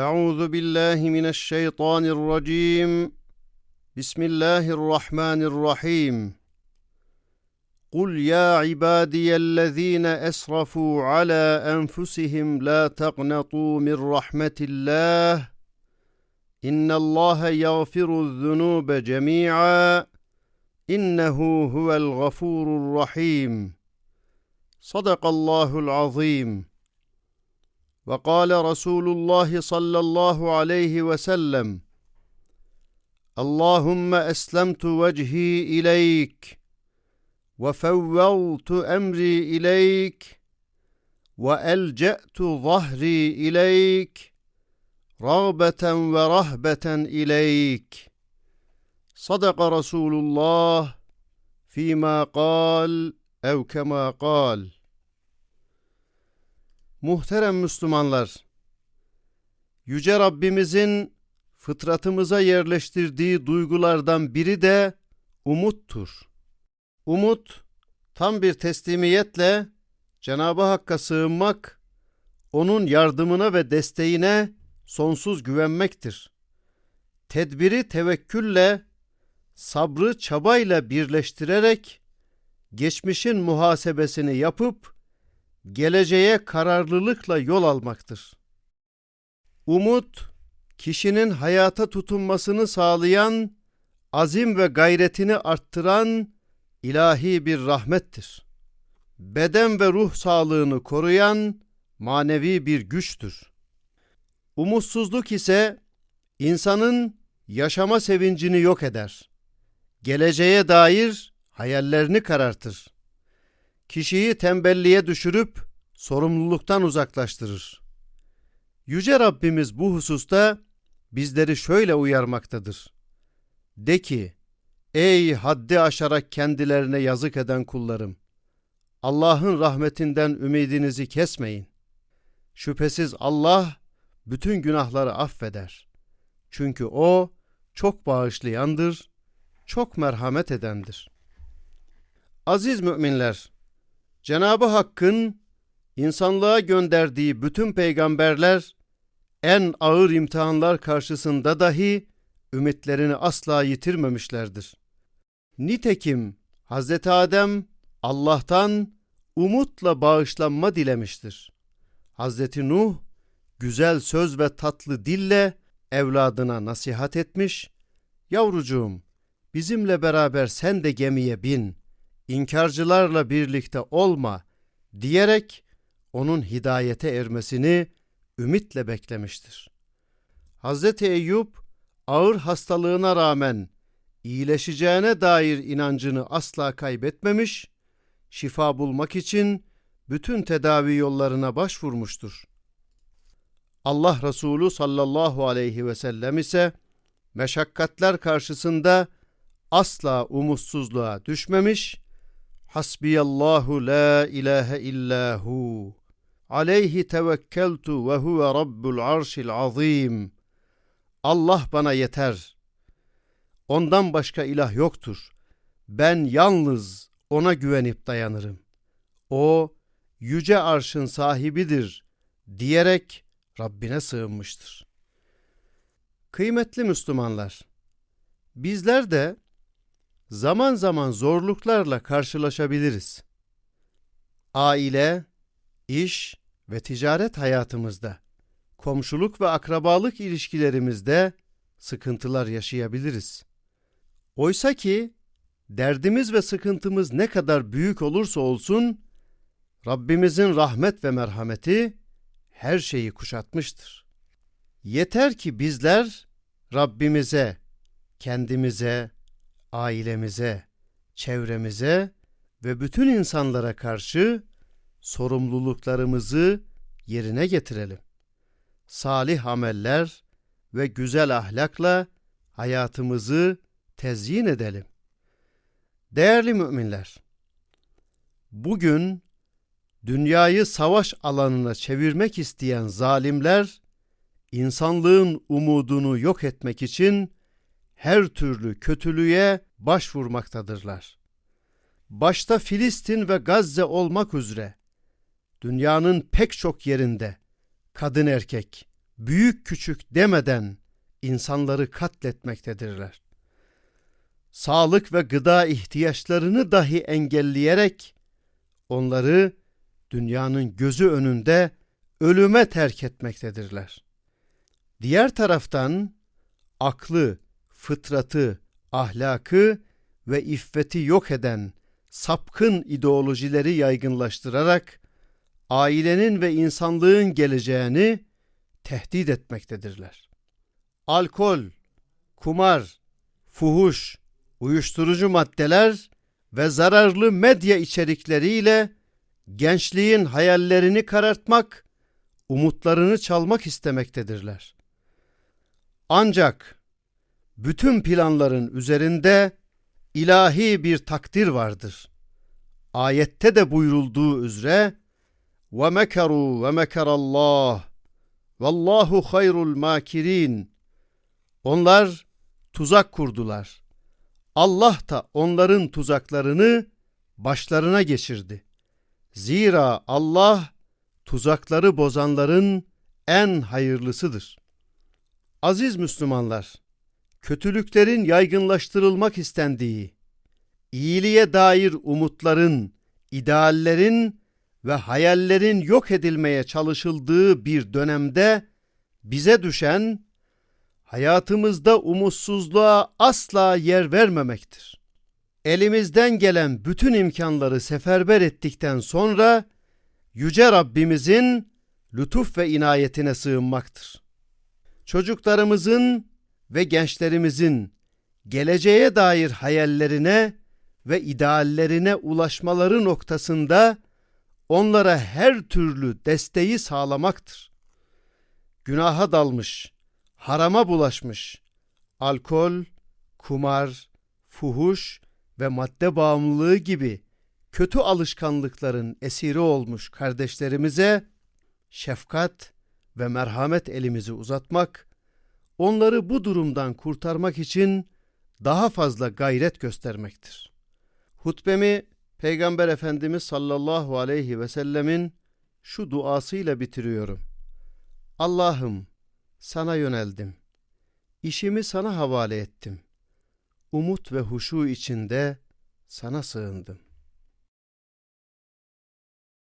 أعوذ بالله من الشيطان الرجيم. بسم الله الرحمن الرحيم. قل يا عبادي الذين أسرفوا على أنفسهم لا تقنطوا من رحمة الله. إن الله يغفر الذنوب جميعا. إنه هو الغفور الرحيم. صدق الله العظيم. وقال رسول الله صلى الله عليه وسلم اللهم أسلمت وجهي إليك وفوضت أمري إليك وألجأت ظهري إليك رغبة ورهبة إليك. صدق رسول الله فيما قال أو كما قال. Muhterem Müslümanlar, Yüce Rabbimizin fıtratımıza yerleştirdiği duygulardan biri de umuttur. Umut, tam bir teslimiyetle Cenab-ı Hakk'a sığınmak, O'nun yardımına ve desteğine sonsuz güvenmektir. Tedbiri tevekkülle, sabrı çabayla birleştirerek, geçmişin muhasebesini yapıp, geleceğe kararlılıkla yol almaktır. Umut, kişinin hayata tutunmasını sağlayan, azim ve gayretini arttıran ilahi bir rahmettir. Beden ve ruh sağlığını koruyan manevi bir güçtür. Umutsuzluk ise insanın yaşama sevincini yok eder. Geleceğe dair hayallerini karartır kişiyi tembelliğe düşürüp sorumluluktan uzaklaştırır. Yüce Rabbimiz bu hususta bizleri şöyle uyarmaktadır. De ki, ey haddi aşarak kendilerine yazık eden kullarım! Allah'ın rahmetinden ümidinizi kesmeyin. Şüphesiz Allah bütün günahları affeder. Çünkü O çok bağışlayandır, çok merhamet edendir. Aziz müminler, Cenabı Hakk'ın insanlığa gönderdiği bütün peygamberler en ağır imtihanlar karşısında dahi ümitlerini asla yitirmemişlerdir. Nitekim Hz. Adem Allah'tan umutla bağışlanma dilemiştir. Hz. Nuh güzel söz ve tatlı dille evladına nasihat etmiş, yavrucuğum bizimle beraber sen de gemiye bin.'' İnkarcılarla birlikte olma diyerek onun hidayete ermesini ümitle beklemiştir. Hz. Eyüp ağır hastalığına rağmen iyileşeceğine dair inancını asla kaybetmemiş, şifa bulmak için bütün tedavi yollarına başvurmuştur. Allah Resulü sallallahu aleyhi ve sellem ise meşakkatler karşısında asla umutsuzluğa düşmemiş, Hasbiyallahu la ilahe illa hu. Aleyhi tevekkeltu ve huve rabbul arşil azim. Allah bana yeter. Ondan başka ilah yoktur. Ben yalnız ona güvenip dayanırım. O yüce arşın sahibidir diyerek Rabbine sığınmıştır. Kıymetli Müslümanlar, bizler de zaman zaman zorluklarla karşılaşabiliriz. Aile, iş ve ticaret hayatımızda, komşuluk ve akrabalık ilişkilerimizde sıkıntılar yaşayabiliriz. Oysa ki derdimiz ve sıkıntımız ne kadar büyük olursa olsun Rabbimizin rahmet ve merhameti her şeyi kuşatmıştır. Yeter ki bizler Rabbimize, kendimize, ailemize, çevremize ve bütün insanlara karşı sorumluluklarımızı yerine getirelim. Salih ameller ve güzel ahlakla hayatımızı tezyin edelim. Değerli müminler, bugün dünyayı savaş alanına çevirmek isteyen zalimler, insanlığın umudunu yok etmek için her türlü kötülüğe başvurmaktadırlar. Başta Filistin ve Gazze olmak üzere dünyanın pek çok yerinde kadın erkek, büyük küçük demeden insanları katletmektedirler. Sağlık ve gıda ihtiyaçlarını dahi engelleyerek onları dünyanın gözü önünde ölüme terk etmektedirler. Diğer taraftan aklı, fıtratı, ahlakı ve iffeti yok eden sapkın ideolojileri yaygınlaştırarak ailenin ve insanlığın geleceğini tehdit etmektedirler. Alkol, kumar, fuhuş, uyuşturucu maddeler ve zararlı medya içerikleriyle gençliğin hayallerini karartmak, umutlarını çalmak istemektedirler. Ancak bütün planların üzerinde ilahi bir takdir vardır. Ayette de buyurulduğu üzere ve mekeru ve mekerallah vallahu hayrul makirin onlar tuzak kurdular. Allah da onların tuzaklarını başlarına geçirdi. Zira Allah tuzakları bozanların en hayırlısıdır. Aziz Müslümanlar, kötülüklerin yaygınlaştırılmak istendiği, iyiliğe dair umutların, ideallerin ve hayallerin yok edilmeye çalışıldığı bir dönemde bize düşen hayatımızda umutsuzluğa asla yer vermemektir. Elimizden gelen bütün imkanları seferber ettikten sonra yüce Rabbimizin lütuf ve inayetine sığınmaktır. Çocuklarımızın ve gençlerimizin geleceğe dair hayallerine ve ideallerine ulaşmaları noktasında onlara her türlü desteği sağlamaktır. Günaha dalmış, harama bulaşmış, alkol, kumar, fuhuş ve madde bağımlılığı gibi kötü alışkanlıkların esiri olmuş kardeşlerimize şefkat ve merhamet elimizi uzatmak, onları bu durumdan kurtarmak için daha fazla gayret göstermektir. Hutbemi Peygamber Efendimiz sallallahu aleyhi ve sellemin şu duasıyla bitiriyorum. Allah'ım sana yöneldim. İşimi sana havale ettim. Umut ve huşu içinde sana sığındım.